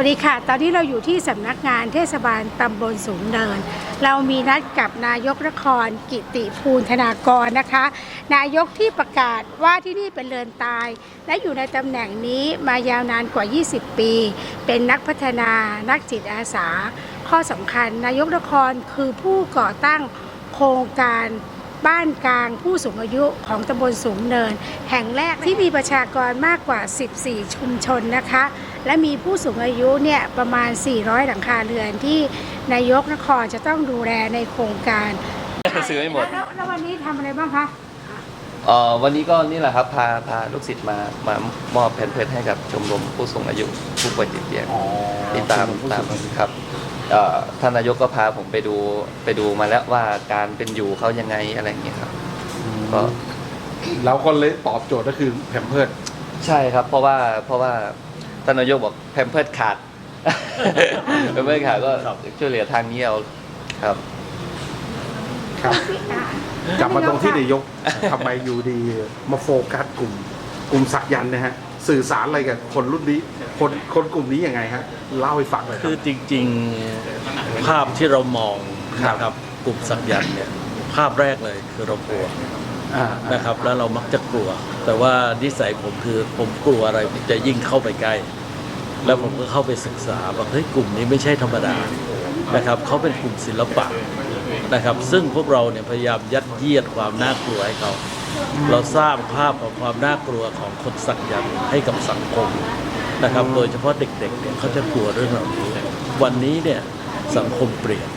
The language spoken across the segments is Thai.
วัสดีค่ะ ตอนนี้เราอยู่ที่สำนักงานเทศบาลตำบลสูงเนิน เรามีนัดกับนายกนครกิติภูลธนากรนะคะ นายกที่ประกาศว่าที่นี่เป็นเรือนตาย และอยู่ในตำแหน่งนี้มายาวนานกว่า 20 ปี เป็นนักพัฒนานักจิตอาสา ข้อสำคัญ นายกนครคือผู้ก่อตั้งโครงการบ้านกลางผู้สูงอายุของตำบลสูงเนิน แห่งแรกที่มีประชากรมากกว่า 14 ชุมชนนะคะ และมีผู้สูงอายุเนี่ยประมาณ 400 หลังคาเรือนที่นายกนครจะต้องดูแลในโครงการซื้อไม่หมด แล้วแล้ววันนี้ทำอะไรบ้างคะ เอ่อวันนี้ก็นี่แหละครับพาพาลูกศิษย์มามามอบแผ่นเพชรให้กับชมรมผู้สูงอายุผู้ป่วยติดเตียงที่ตามตามครับเอ่อท่านนายกก็พาผมไปดูไปดูมาแล้วว่าการเป็นอยู่เขายังไงอะไรอย่างเงี้ยครับ ก็ เราก็เลยตอบโจทย์ก็คือแผมเพิร์ดใช่ครับ เพราะว่าเพราะว่า ท่านนายกบอกแพมเพิร์ดขาดแพมเพิร์ดขาดก็ช่วยเหลือทางนี้เอาครับ ครับกลับมาตรงที่นายกทำไมอยู่ดีมาโฟกัสกลุ่ม กลุ่มสักยันต์นะฮะ สื่อสารอะไรกับคนรุ่นนี้ คนคนกลุ่มนี้ยังไงฮะเล่าให้ฟังหน่อยคคืรัอบจริงๆภาพที่เรามองครับ นะครับกลุ่มสักยันต์เนี่ย ภาพแรกเลยคือเรากลัวอ่า นะครับ แล้วเรามักจะกลัว แต่ว่านิสัยผมคือผมกลัวอะไรผมจะยิ่งเข้าไปใกล้ แล้วผมก็เข้าไปศึกษาว่าเฮ้ยกลุ่มนี้ไม่ใช่ธรรมดานะครับเขาเป็นกลุ่มศิลปะนะครับ ซึ่งพวกเราเนี่ยพยายามยัดเยียดความน่ากลัวให้เขา เราสร้างภาพของความน่ากลัวของคนสักยันต์ให้กับสังคมนะครับ โดยเฉพาะเด็กๆเนี่ยเขาจะกลัวเรื่องเหล่านี้ วันนี้เนี่ยสังคมเปลี่ยน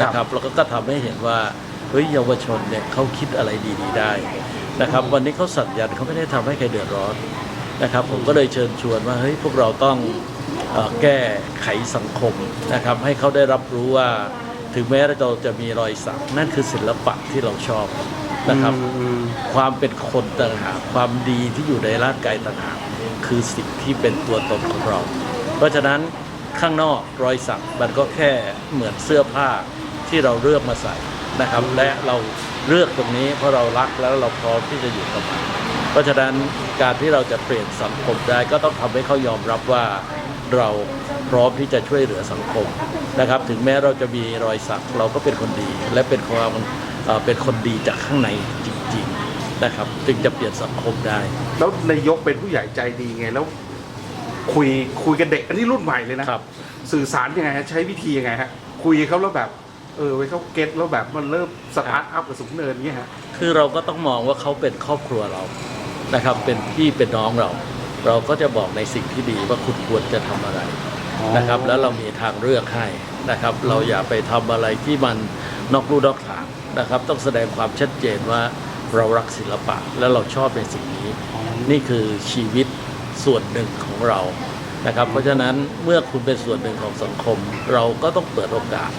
นะครับแล้วก็ก็ทำให้เห็นว่า ฮ้ยเยาวชนเนี่ยเขาคิดอะไรดีๆได้นะครับ วันนี้เขาสักยันเขาไม่ได้ทำให้ใครเดือดร้อนนะครับ ผมก็เลยเชิญชวนว่าเฮ้ยพวกเราต้องอแก้ไขสังคมนะครับ ให้เขาได้รับรู้ว่าถึงแม้เราจะมีรอยสักนั่นคือศิลปะที่เราชอบนะครับ ความเป็นคนต่างหากความดีที่อยู่ในร่างกายต่างหากคือสิ่งที่เป็นตัวตนของเรา เพราะฉะนั้นข้างนอกรอยสักมันก็แค่เหมือนเสื้อผ้าที่เราเลือกมาใส่ นะครับ และเราเลือกตรงนี้เพราะเรารักแล้วเราพร้อมที่จะอยู่กับมันเพราะฉะนั้นการที่เราจะเปลี่ยนสังคมได้ก็ต้องทำให้เขายอมรับว่าเราพร้อมที่จะช่วยเหลือสังคมนะครับ ถึงแม้เราจะมีรอยสักเราก็เป็นคนดี และเป็นความเอ่อเป็นคนดีจากข้างในจริง ๆนะครับ จึงจะเปลี่ยนสังคมได้ แล้วนายกเป็นผู้ใหญ่ใจดีไงแล้ว คุยคุยกับเด็กอันนี้รุ่นใหม่เลยนะครับ สื่อสารยังไงฮะใช้วิธียังไงฮะคุยกับเขาแล้วแบบ เออไว้เขาเก็ตแล้วแบบมันเริ่มสตาร์ทอัพกับสูงเนินเงี้ยฮะคือเราก็ต้องมองว่าเขาเป็นครอบครัวเรานะครับเป็นพี่เป็นน้องเรา เราก็จะบอกในสิ่งที่ดีว่าคุณควรจะทำอะไรนะครับ แล้วเรามีทางเลือกให้นะครับ เราอย่าไปทำอะไรที่มันนอกลู่นอกทางนะครับ ต้องแสดงความชัดเจนว่าเรารักศิลปะและเราชอบในสิ่งนี้ นี่คือชีวิตส่วนหนึ่งของเรานะครับ เพราะฉะนั้นเมื่อคุณเป็นส่วนหนึ่งของสังคม เราก็ต้องเปิดโอกาส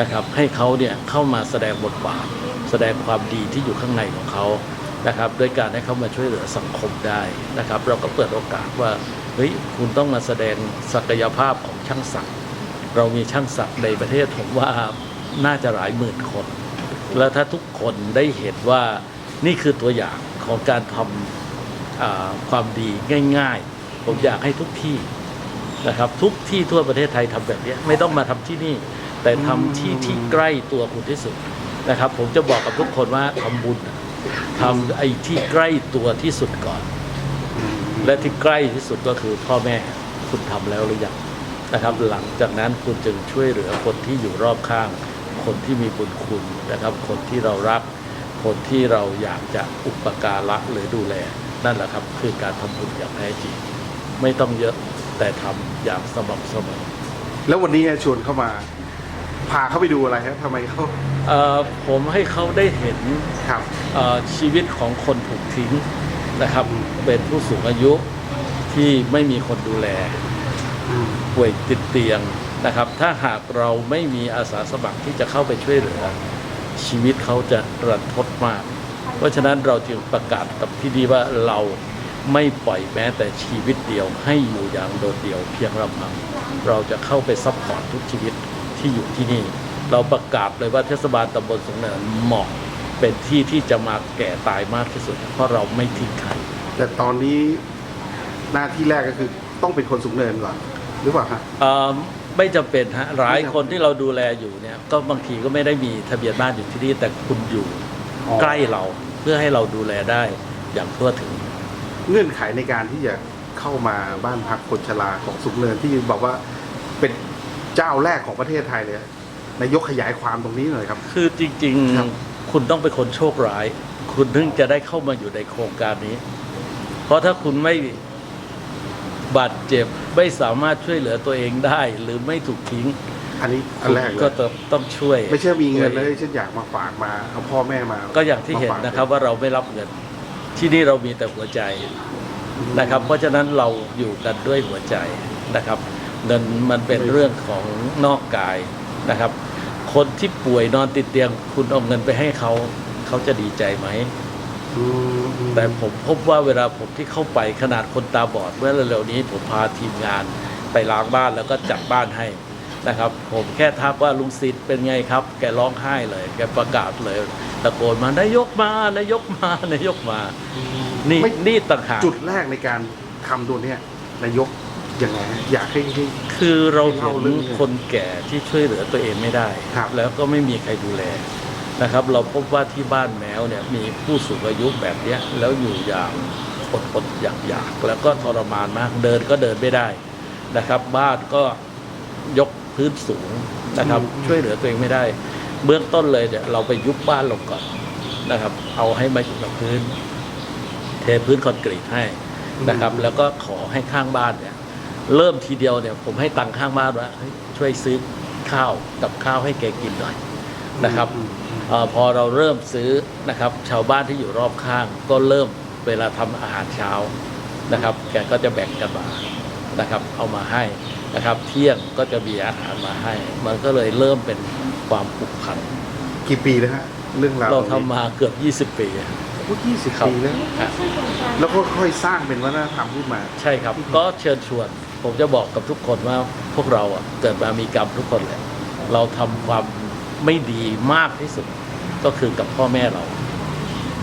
นะครับ ให้เขาเนี่ยเข้ามาแสดงบทบาท แสดงความดีที่อยู่ข้างในของเขานะครับด้วยการให้เขามาช่วยเหลือสังคมได้นะครับ เราก็เปิดโอกาสว่าเฮ้ยคุณต้องมาแสดงศักยภาพของช่างศักดิ์เรามีช่างศักดิ์ในประเทศผมว่าน่าจะหลายหมื่นคน แล้วถ้าทุกคนได้เห็นว่านี่คือตัวอย่างของการทำความดีง่าย ๆ ผมอยากให้ทุกที่นะครับทุกที่ทั่วประเทศไทยทำแบบนี้ไม่ต้องมาทำที่นี่ แต่ทำที่ที่ใกล้ตัวคุณที่สุดนะครับ ผมจะบอกกับทุกคนว่าทำบุญทำไอ้ที่ใกล้ตัวที่สุดก่อน และที่ใกล้ที่สุดก็คือพ่อแม่คุณทำแล้วหรือยังนะครับ หลังจากนั้นคุณจึงช่วยเหลือคนที่อยู่รอบข้าง คนที่มีบุญคุณนะครับ คนที่เรารัก คนที่เราอยากจะอุปการะหรือดูแล นั่นแหละครับ คือการทำบุญอย่างแท้จริง ไม่ต้องเยอะแต่ทำอย่างสม่ำเสมอแล้ววันนี้ชวนเข้ามา พาเขาไปดูอะไรฮะทำไมเขาเอ่อผมให้เขาได้เห็นครับ เอ่อชีวิตของคนถูกทิ้งนะครับ เป็นผู้สูงอายุที่ไม่มีคนดูแลป่วยติดเตียงนะครับ ถ้าหากเราไม่มีอาสาสมัครที่จะเข้าไปช่วยเหลือ ชีวิตเขาจะรันทดมาก เพราะฉะนั้นเราจึงประกาศกับที่ดีว่าเราไม่ปล่อยแม้แต่ชีวิตเดียวให้อยู่อย่างโดดเดี่ยวเพียงลำพังเราจะเข้าไปซัพพอร์ตทุกชีวิต ที่อยู่ที่นี่ เราประกาศเลยว่าเทศบาลตำบลสงเนินเหมาะเป็นที่ที่จะมาแก่ตายมากที่สุด เพราะเราไม่ทิ้งใครแต่ตอนนี้หน้าที่แรกก็คือต้องเป็นคนสูงเนินก่อนหรือเปล่าฮะเอ่อไม่จำเป็นฮะหลายไม่จำเป็นคนที่เราดูแลอยู่เนี่ยก็บางทีก็ไม่ได้มีทะเบียนบ้านอยู่ที่นี่แต่คุณอยู่ใกล้เราเพื่อให้เราดูแลได้อย่างทั่วถึง เงื่อนไขในการที่จะเข้ามาบ้านพักคนชราของสุขเนินที่บอกว่าเป็น เจ้าแรกของประเทศไทยเลยนายกขยายความตรงนี้หน่อยครับ คือจริงครับๆคุณต้องเป็นคนโชคร้าย คุณถึงจะได้เข้ามาอยู่ในโครงการนี้ เพราะถ้าคุณไม่บาดเจ็บไม่สามารถช่วยเหลือตัวเองได้ หรือไม่ถูกทิ้ง อันนี้อันคุณแรกเลก็ยต้องต้องช่วย ไม่ใช่มีเงินตัเลวยองฉันอยากมาฝากมาเอาพ่อแม่มา ก็อย่างที่เห็นมฝกนะครับว่าเราไม่รับเงิน ที่นี่เรามีแต่หัวใจนะครับ เพราะฉะนั้นเราอยู่กันด้วยหัวใจนะครับ เงินมันเป็นเรื่องของนอกกายนะครับ คนที่ป่วยนอนติดเตียง คุณเอาเงินไปให้เขาเขาจะดีใจไหมอืมอืมแต่ผมพบว่าเวลาผมที่เข้าไปขนาดคนตาบอดเมื่อเร็วๆนี้ ผมพาทีมงานไปล้างบ้านแล้วก็จัดบ้านให้นะครับ ผมแค่ทักว่าลุงศิษย์เป็นไงครับ แกร้องไห้เลย แกประกาศเลยตะโกนมานายกมานายกมานายกมา นี่ไม่นี่ต่างหากจุดแรกในการทำตัวเนี้ยนายก ยังไงฮะอยากให้ให้ คือเราเห็เล่าเรื่นองนี้คนแก่ที่ช่วยเหลือตัวเองไม่ได้ ครับ แล้วก็ไม่มีใครดูแลนะครับ เราพบว่าที่บ้านแมวเนี่ยมีผู้สูงอายุแบบเนี้ยแล้วอยู่อย่างอดอดอยากอยากแล้วก็ทรมานมากเดินก็เดินไม่ได้นะครับ บ้านก็ยกพื้นสูงนะครับช่วยเหลือตัวเองไม่ได้ เบื้องต้นเลยเนี่ยเราไปยุบบ้านลงก่อนนะครับ เอาให้มาอยู่กับพื้น เทพื้นคอนกรีตให้ นะครับแล้วก็ขอให้ข้างบ้านเนี่ย เริ่มทีเดียวเนี่ยผมให้ตังค์ข้างบ้านว่าเฮ้ยช่วยซื้อข้าวกับข้าวให้แกกินหน่อยนะครับอืมอืมเออพอเราเริ่มซื้อนะครับ ชาวบ้านที่อยู่รอบข้าง ก็เริ่มเวลาทำอาหารเช้านะครับ แกก็จะแบ่งกันมานะครับ เอามาให้นะครับ เที่ยงก็จะมีอาหารมาให้ มันก็เลยเริ่มเป็นความผูกพันกี่ปีแล้วฮะเรื่องราวเราทำมาเกือบ 20 ปีพูดยี่สิบครับปีแล้วอะแล้วก็ค่อยสร้างเป็นวัฒนธรรมขึ้นมา ใช่ครับ ก็เชิญชวน ผมจะบอกกับทุกคนว่าพวกเราอะเกิดมามีกรรมทุกคนแหละเราทำความไม่ดีมากที่สุดก็คือกับพ่อแม่เรา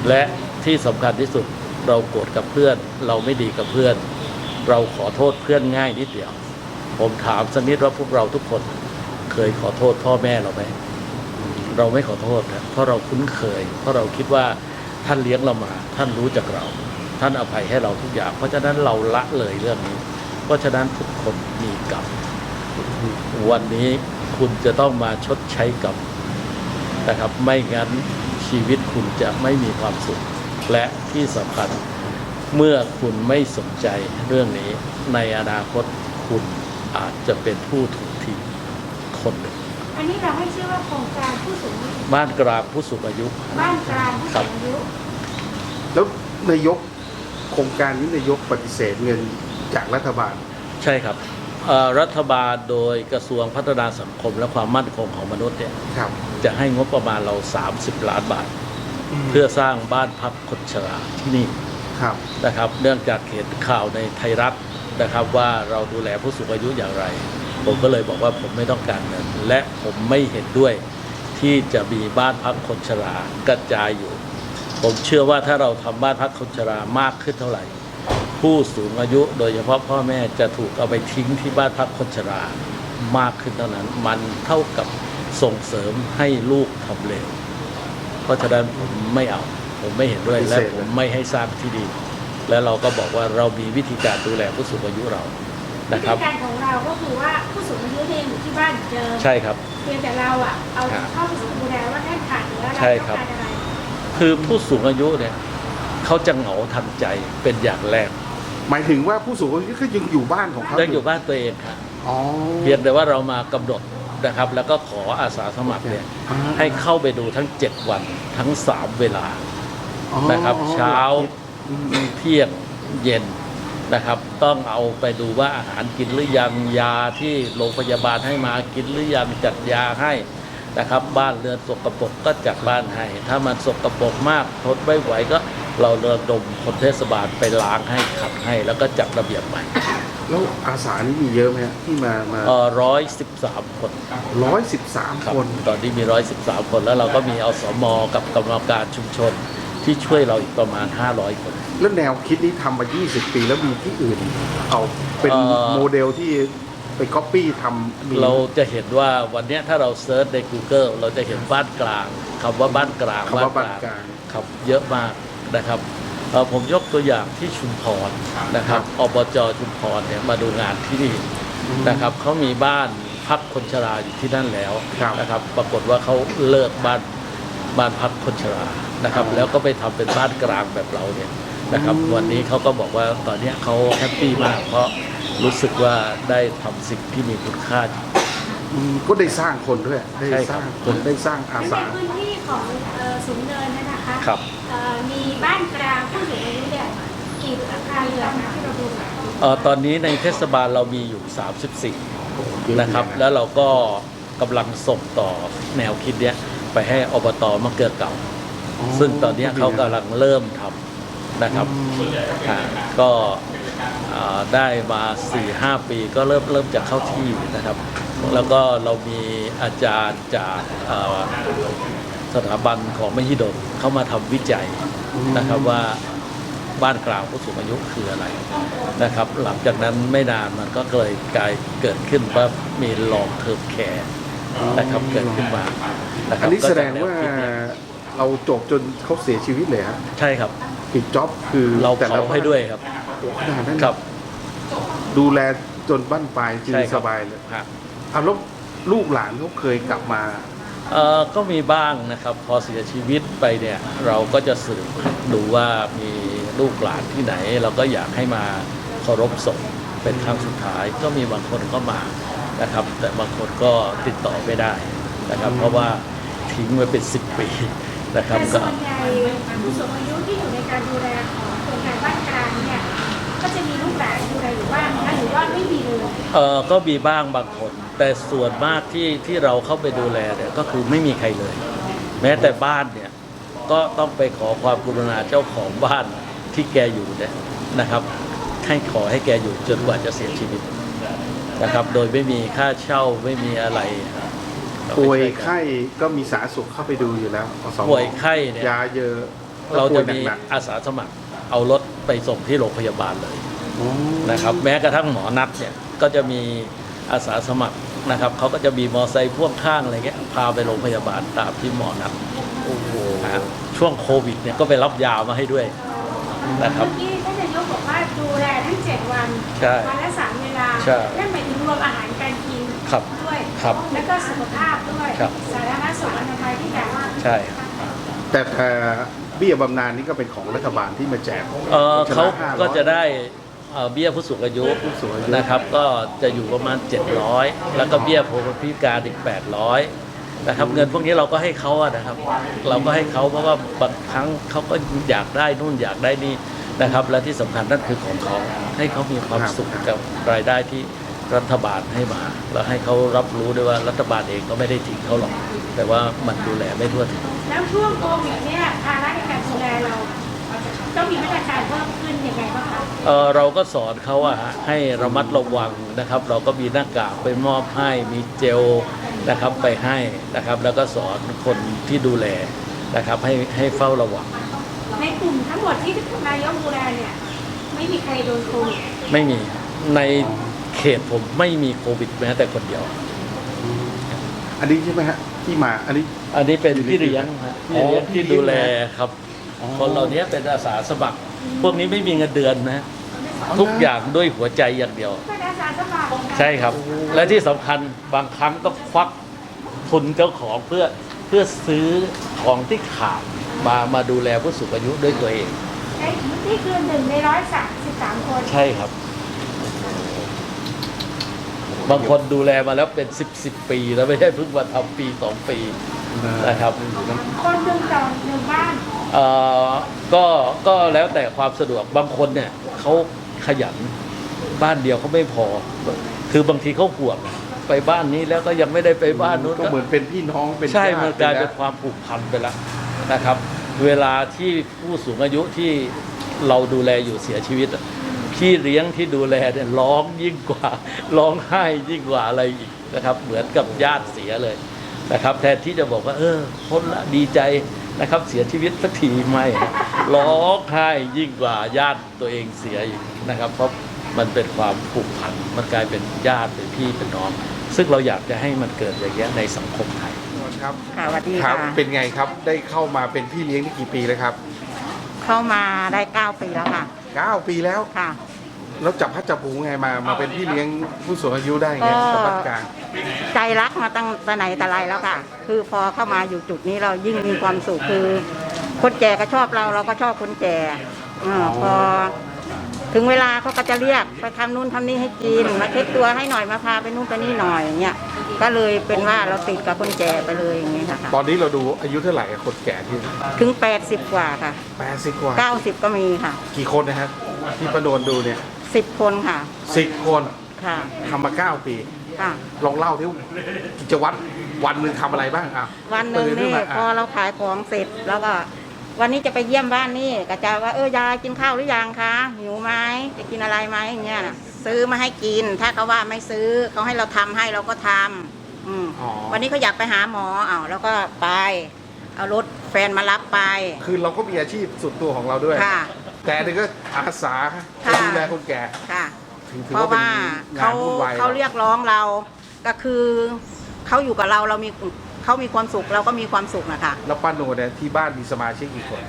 และที่สำคัญที่สุดเราโกรธกับเพื่อน เราไม่ดีกับเพื่อน เราขอโทษเพื่อนง่ายนิดเดียว ผมถามสักนิดว่าพวกเราทุกคนเคยขอโทษพ่อแม่เราไหมเราไม่ขอโทษนะเพราะเราคุ้นเคย เพราะเราคิดว่าท่านเลี้ยงเรามา ท่านรู้จักเรา ท่านอภัยให้เราทุกอย่าง เพราะฉะนั้นเราละเลยเรื่องนี้ เพราะฉะนั้นทุกคนมีกรรมวันนี้คุณจะต้องมาชดใช้กรรมนะครับ ไม่งั้นชีวิตคุณจะไม่มีความสุข และที่สำคัญเมื่อคุณไม่สนใจเรื่องนี้ ในอนาคตคุณอาจจะเป็นผู้ถูกทิ้งคนหนึ่งอันนี้เราให้ชื่อว่าโครงการผู้สูงอายุบ้านกลางผู้สูงอายุ บ้านกลางผู้สูงอายุ แล้วนายกโครงการนี้นายกปฏิเสธเงิน จากรัฐบาล ใช่ครับเอ่อรัฐบาลโดยกระทรวงพัฒนาสังคมและความมั่นคงของมนุษย์เนี่ยครับจะให้งบประมาณเรา 30 ล้านบาท เพื่อสร้างบ้านพักคนชราที่นี่ครับนะครับ เนื่องจากเห็นข่าวในไทยรัฐนะครับว่าเราดูแลผู้สูงอายุอย่างไร ผมก็เลยบอกว่าผมไม่ต้องการเงินและผมไม่เห็นด้วยที่จะมีบ้านพักคนชรากระจายอยู่ ผมเชื่อว่าถ้าเราทำบ้านพักคนชรามากขึ้นเท่าไหร่ ผู้สูงอายุโดยเฉพาะพ่อแม่จะถูกเอาไปทิ้งที่บ้านพักคนชรามากขึ้นเท่านั้น มันเท่ากับส่งเสริมให้ลูกทำเลวเพราะฉะนั้นผมไม่เอา ผมไม่เห็นด้วยปฏิและเสธผมไม่ให้สร้างที่ดี และเราก็บอกว่าเรามีวิธีการดูแลผู้สูงอายุเราวินะครับธีการของเราก็คือว่าผู้สูงอายุเนี่ยยังอยู่ที่บ้านเหมือนเดิมใช่ครับเพียงแต่เราอะเอาครับเข้าไปดูแลว่าท่านขาดเหลืออะไรใช่ต้อครังบการอะไรคือผู้สูงอายุเนี่ยเขาจะเหงาทางใจเป็นอย่างแรก หมายถึงว่าผู้สูงอายุก็ยังอยู่บ้านของเขายังอยู่บ้านตัวเองครับอ๋อ เพียงแต่ว่าเรามากำหนดนะครับ แล้วก็ขออาสาสมัครเนี่ยอ่าให้เข้าไปดูทั้ง 7 วันทั้ง 3 เวลาอ๋อนะครับ เช้าอืมอืมเที่ยงเย็นนะครับ ต้องเอาไปดูว่าอาหารกินหรือยังยาที่โรงพยาบาลให้มากินหรือยังจัดยาให้นะครับ บ้านเรือนสกปรกก็จัดบ้านให้ ถ้ามันสกปรกมากทนไม่ไหวก็ เราระดมคนเทศบาลไปล้างให้ขัดให้แล้วก็จัดระเบียบใหม่แล้วอาสานี่มีเยอะไหมฮะที่มามาเออร้อยสิบสามคนร้อยสิบสามครับคนตอนนี้มีร้อยสิบสามคนแล้วเราก็มีอสมกับกรรมการชุมชนที่ช่วยเราอีกประมาณ 500 คน แล้วแนวคิดนี้ทำมา 20 ปีแล้วมีที่อื่น เอาเป็นเอ่อ โมเดลที่ไปก๊อปปี้ทำมีเราจะเห็นว่าวันเนี้ยถ้าเราเซิร์ชใน Google เราจะเห็นบ้านกลางคำว่าบ้านกลางคำว่าบ้านกลาง ครับเยอะมาก นะครับเอ่อผมยกตัวอย่างที่ชุมพรนะครับอบจชุมพรเนี่ยมาดูงานที่นี่นะครับเขามีบ้านพักคนชราอยู่ที่นั่นแล้วครับนะครับ ปรากฏว่าเขาเลิกบ้านบ้านพักคนชรานะครับครับแล้วก็ไปทำเป็นบ้านกลางแบบเราเนี่ยนะครับอืมวันนี้เขาก็บอกว่าตอนเนี้ยเขาแฮปปี้มาก เพราะรู้สึกว่าได้ทำสิ่งที่มีคุณค่าอืมก็ได้สร้างคนด้วยได้ใช่สครับร้างคนได้สร้างอาในสาพื้นที่ ของเอ่อสูงเนินเนี่ยนะคะครับ เอ่อมีบ้านกลางผู้สูงอายุเนี่ยกี่อาคารเรือนนะที่เราดูมาเอ่อตอนนี้ในเทศบาลเรามีอยู่ 34 นะครับ แล้วเราก็กำลังส่งต่อแนวคิดเนี้ยไปให้อบตมะเกลือเก่า ซึ่งตอนเนี้ยเขากำลังเริ่มทำนะครับอ่าก็อ่าได้มา 4-5 ปีก็เริ่มเริ่มจะเข้าที่นะครับ แล้วก็เรามีอาจารย์จากเอ่อ สถาบันของมหิดลเข้ามาทำวิจัยนะครับว่าบ้านกลางผู้สูงอายุคืออะไรนะครับ หลังจากนั้นไม่นานมันก็เลยกลายเกิดขึ้นว่ามีลองเทอมแคร์นะครับเกิดขึ้นมานะคอัรับนนี้แสดงก็จกว่าแนคิดนี้เราจบจนเขาเสียชีวิตเลยฮะใช่ครับปิดจ็อบคือเราแต่ละเผาให้ด้วยครับโอ้ขนาดนั้นครับ ดูแลจนบ้านปลายคือใช่คสรับบายเลยฮะเอาแล้วลูกหลานเขาเคยกลับมาเอ่อ ก็มีบ้างนะครับพอเสียชีวิตไปเนี่ยเราก็จะสืบดูว่ามีลูกหลานที่ไหน เราก็อยากให้มาเคารพศพเป็นครั้งสุดท้าย ก็มีบางคนก็มานะครับ แต่บางคนก็ติดต่อไม่ได้นะครับ เพราะว่าทิ้งไว้เป็นสิบปีนะครับแต่ก็ส่วนใหญ่ผู้สูงอายุที่อยู่ในการดูแลของโครงการบ้านกลางเนี่ยก็จะมีลูกหลานดูแลอยู่บ้างนะหรือว่าไม่มีเลยเออก็มีบ้างบางคน แต่ส่วนมากที่ที่เราเข้าไปดูแลเนี่ยก็คือไม่มีใครเลย แม้แต่บ้านเนี่ยก็ต้องไปขอความกรุณาเจ้าของบ้านที่แกอยู่เนี่ยนะครับ ให้ขอให้แกอยู่จนกว่าจะเสียชีวิตนะครับ โดยไม่มีค่าเช่าไม่มีอะไรป่วยไข้ก็มีสาธารณสุขเข้าไปดูอยู่แล้วอสมป่วยไข้เนี่ยยาเยอะเราจะป่มีวยหนักอาสาสมัคร เอารถไปส่งที่โรงพยาบาลเลยๆอ๋อนะครับ แม้กระทั่งหมอนัดเนี่ยก็จะมี อาสาสมัครนะครับเขาก็จะมีมอไซค์พ่วงข้างอะไรเงี้ยพาไปโรงพยาบาลตามที่หมอนัดโอ้โหนะครับช่วงโควิดเนี่ยก็ไปรับยามาให้ด้วยนะครับเมื่อกี้ท่านนายกบอกว่าดูแลทั้งเจ็ดวันใช่วันละสามเวลาใช่นั่นหมายถึงรวมอาหารการกินครับด้วยครับแล้วก็สุขภาพด้วยครับสาธารณสุขอนามัยที่แบบว่าใช่ แต่แต่เบี้ยบำนาญนี่ก็เป็นของรัฐบาลที่มาแจกเออเขาชนะ500ก็จะได้ เอ่อเบี้ยผู้สูงอายุผู้สูงอายุนะครับ ก็จะอยู่ประมาณ 700 แล้วก็เบี้ยผู้พิการอีก 800 นะครับ เงินพวกนี้เราก็ให้เขาอะนะครับ เราก็ให้เขาเพราะว่าบางครั้งเขาก็อยากได้นู่นอยากได้นี่นะครับ และที่สำคัญนั่นคือของเขาให้เขามีความสุขกับรายได้ที่รัฐบาลให้มา แล้วให้เขารับรู้ด้วยว่ารัฐบาลเองก็ไม่ได้ทิ้งเขาหรอก แต่ว่ามันดูแลไม่ทั่วถึง แล้วช่วงโควิดเนี่ยภาระในการดูแลเรา ต้องมีมาตรการเพิ่มขึ้นยังไงบ้างคะเอ่อเราก็สอนเขาอะฮะให้ระมัดระวังนะครับ เราก็มีหน้ากากไปมอบให้มีเจลนะครับไปให้นะครับ แล้วก็สอนคนที่ดูแลนะครับ ให้ให้เฝ้าระวัง ในกลุ่มทั้งหมดที่นายกดูแลเนี่ย ไม่มีใครโดนโควิดไม่มีในเขตผมไม่มีโควิดแม้แต่คนเดียว อันนี้ใช่ไหมฮะที่มาอันนี้ อันนี้เป็นพี่เลี้ยงฮะอ๋อพี่เลี้ยงที่ดูแลครับ อ๋อ คนเหล่านี้เป็นอาสาสมัคร พวกนี้ไม่มีเงินเดือนนะ ทุกอย่างด้วยหัวใจอย่างเดียว เป็นอาสาสมัครใช่ครับ และที่สำคัญบางครั้งก็ควักทุนเจ้าของเพื่อเพื่อซื้อของที่ขาดมามาดูแลผู้สูงอายุด้วยตัวเองนี่คือหนึ่งในร้อยสามสิบสามคนใช่ครับ บางคนดูแลมาแล้วเป็นสิบสิบปีแล้วไม่ใช่เพิ่งมาทำปีสองปีนะครับ คนหนึ่งต่อหนึ่งบ้าน เอ่อก็ก็แล้วแต่ความสะดวกบางคนเนี่ยเขาขยันบ้านเดียวเขาไม่พอ คือบางทีเขาห่วงไปบ้านนี้แล้วก็ยังไม่ได้ไปบ้านนู้นก็เหมือนเป็นพี่น้องเป็นใช่ญติมันกลายไปเป็แล้นวความผูกพันไปแล้วนะครับ เวลาที่ผู้สูงอายุที่เราดูแลอยู่เสียชีวิตอะพี่เลี้ยงที่ดูแลเนี่ยร้องยิ่งกว่าร้องไห้ยิ่งกว่าอะไรอีกนะครับ เหมือนกับญาติเสียเลยนะครับ แทนที่จะบอกว่า เออพ้นละดีใจ นะครับ เสียชีวิตสักทีไม่ร้องไห้ยิ่งกว่าญาติตัวเองเสียอีกนะครับ เพราะมันเป็นความผูกพันมันกลายเป็นญาติเป็นพี่เป็นน้อง ซึ่งเราอยากจะให้มันเกิดอย่างเงี้ยในสังคมไทยครับค่ะสวัสดีครัค่ะบเป็นไงครับได้เข้ามาเป็นพี่เลี้ยงนี่กี่ปีแล้วครับเข้ามาได้เก้าปีแล้วค่ะ 9 ปีแล้วค่ะ แล้วจับพัดจับผูไงมา มาเป็นพี่เลี้ยงผู้สูงอายุได้ไงก็สมบัติการ ใจรักมาตั้งแต่ไหนแต่ไรแล้วค่ะ คือพอเข้ามาอยู่จุดนี้เรายิ่งมีความสุขคือ คนแก่ก็ชอบเราเราก็ชอบคนแก่อาพอ ถึงเวลาเขาก็จะเรียกไปทำนู่นทำนี่ให้กินมาเช็ดตัวให้หน่อยมาพาไปนู่นไปนี่หน่อยอย่างเงี้ยก็เลยเป็นว่าเราติดกับคนแก่ไปเลยอย่างเงี้ยค่ะ ตอนนี้เราดูอายุเท่าไหร่อะคนแก่ที่ถึง 80 กว่าค่ะ 80 กว่า 90 ก็มีค่ะ กี่คนนะฮะที่ประโดนดูเนี่ย 10คนค่ะ สิบคนค่ะ ทำมาเก้าปี ค่ะ ลองเล่าที่กิจวัตรวันหนึ่งทำอะไรบ้างอะวันหนึ่งตื่นี่ขึ้มาพออะเราขายของเสร็จแล้วก็ วันนี้จะไปเยี่ยมบ้านนี่ก็จะว่าเออยายกินข้าวหรือยังคะหิวไหมจะกินอะไรไหมอย่างเงี้ยนะซื้อมาให้กิน ถ้าเขาว่าไม่ซื้อเขาให้เราทำให้เราก็ทำอืมอ๋อ วันนี้เขาอยากไปหาหมอเอาแล้วก็ไป เอารถแฟนมารับไป คือเราก็มีอาชีพสุดตัวของเราด้วย ค่ะ แต่อันนี่ก็อาสาค่ะ ดูแลคนแก่ค่ะ ถือถือเพราะว่าเป็นว่างาเขานวุ่นวายเขาเรียกร้องเราก็คือเขาอยู่กับเราเรามีเขามีความสุขเราก็มีความสุขนะคะแล้วป้าโนเนี่ยที่บ้านมีสมาชิกกี่คน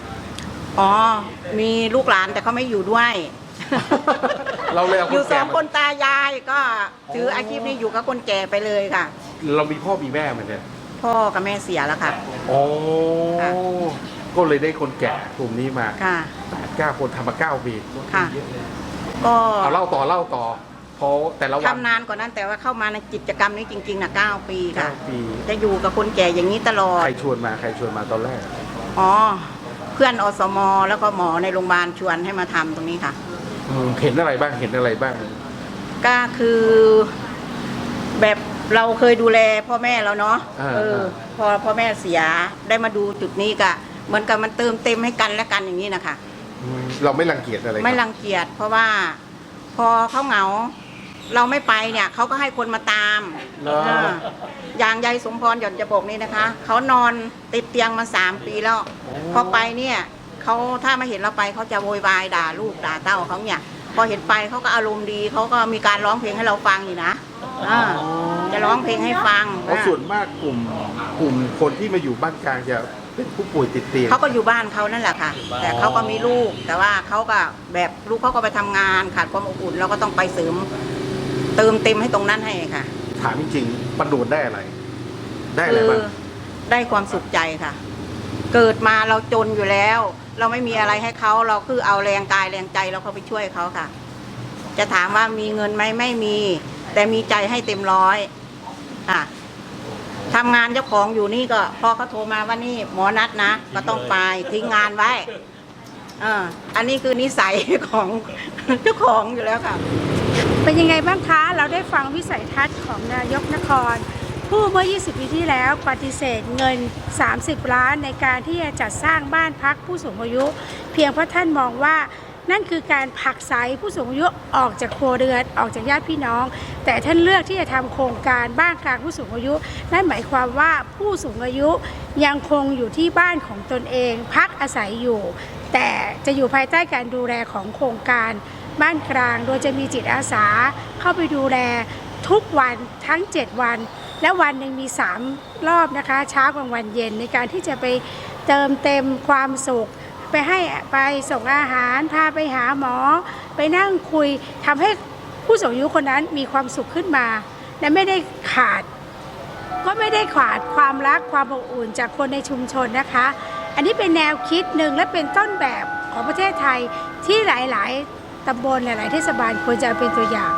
อ๋อ มีลูกหลานแต่เขาไม่อยู่ด้วยเราเลยเอาอคยู่นสแก่องมาคนตายายก็ถืออาชีพนี้อยู่กับคนแก่ไปเลยค่ะ เรามีพ่อมีแม่เหมือนกันพ่อกับแม่เสียแล้วค่ะ โอ้ค่ะ ก็เลยได้คนแก่กลุ่มนี้มาค่ะ แปดเก้าคนทำมาเก้าปีค่ะ ก็เอาเล่าต่อเล่าต่อเพราะแต่ละวันทำนานกว่านั้นแต่ว่าเข้ามาในกิจกรรมนี้จริงๆนะเก้าปีค่ะ เก้าปีจะอยู่กับคนแก่อย่างนี้ตลอด ใครชวนมาใครชวนมาตอนแรก อ๋อ เพื่อนอสม แล้วก็หมอในโรงพยาบาลชวนให้มาทำตรงนี้ค่ะ อืมเห็นอะไรบ้างเห็นอะไรบ้าง ก็คือแบบเราเคยดูแลพ่อแม่เราเนาะอ่าเออ พอพ่อแม่เสียได้มาดูจุดนี้ก็ เหมือนกับมันเติมเต็มให้กันและกันอย่างนี้นะคะอืมเราไม่รังเกียจอะไรไม่คบรังเกียจเพราะว่าพอเขาเหงา เราไม่ไปเนี่ยเขาก็ให้คนมาตามเหรอ เอออย่างยายสมพรหย่อนจะบอกนี่นะคะเขานอนติดเตียงมาสามปีแล้ว พอไปเนี่ยเขาถ้ามาเห็นเราไปเขาจะโวยวายด่าลูกด่าเต้าเขาเนี่ย พอเห็นไปเขาก็อารมณ์ดีเขาก็มีการร้องเพลงให้เราฟังอยู่นะาจะร้องเพลงให้ฟังเพราะส่วนมากกลุ่มกลุ่มคนที่มาอยู่บ้านกลางจะ เป็นผู้ป่วยติดเตียง เขาก็อยู่บ้านเขานั่นแหละค่ะ แต่เขาก็มีลูก แต่ว่าเขาก็แบบลูกเขาก็ไปทำงานขาดความอบอุ่นเราก็ต้องไปเสริม เติมเต็มให้ตรงนั้นให้ค่ะ ถามจริงๆประโดนได้อะไร ได้อะไรคือบ้าง ได้ความสุขใจค่ะ เกิดมาเราจนอยู่แล้ว เราไม่มีอะไรให้เขาเราคือเอาแรงกายแรงใจเราเข้าไปช่วยเขาค่ะ จะถามว่ามีเงินไหมไม่มี แต่มีใจให้เต็มร้อยค่ะ ทำงานเจ้าของอยู่นี่ก็ พอเขาโทรมาว่านี่หมอนัดนะ ก็ต้องไปทิ้งงานไว้ เออ อันนี้คือนิสัยของ เจ้าของอยู่แล้วค่ะ เป็นยังไงบ้างคะ เราได้ฟังวิสัยทัศน์ของนายกนคร ผู้เมื่อ 20 ปีที่แล้วปฏิเสธเงิน 30 ล้านในการที่จะจัดสร้างบ้านพักผู้สูงอายุ เพียงเพราะท่านมองว่า นั่นคือการผลักไสผู้สูงอายุออกจากครัวเรือนออกจากญาติพี่น้อง แต่ท่านเลือกที่จะทำโครงการบ้านกลางผู้สูงอายุ นั่นหมายความว่าผู้สูงอายุยังคงอยู่ที่บ้านของตนเอง พักอาศัยอยู่ แต่จะอยู่ภายใต้การดูแลของโครงการบ้านกลาง โดยจะมีจิตอาสาเข้าไปดูแลทุกวันทั้ง 7 วัน และวันหนึ่งมี 3 รอบนะคะเช้ากลางวันเย็นในการที่จะไปเติมเต็มความสุข ไปให้ไปส่งอาหาร พาไปหาหมอ ไปนั่งคุยทำให้ผู้สูงอายุคนนั้นมีความสุขขึ้นมา และไม่ได้ขาด ก็ไม่ได้ขาดความรักความอบอุ่นจากคนในชุมชนนะคะ อันนี้เป็นแนวคิดหนึ่งและเป็นต้นแบบของประเทศไทยที่หลาย ๆตำบลหลาย ๆ เทศบาลควรจะเอาเป็นตัวอย่าง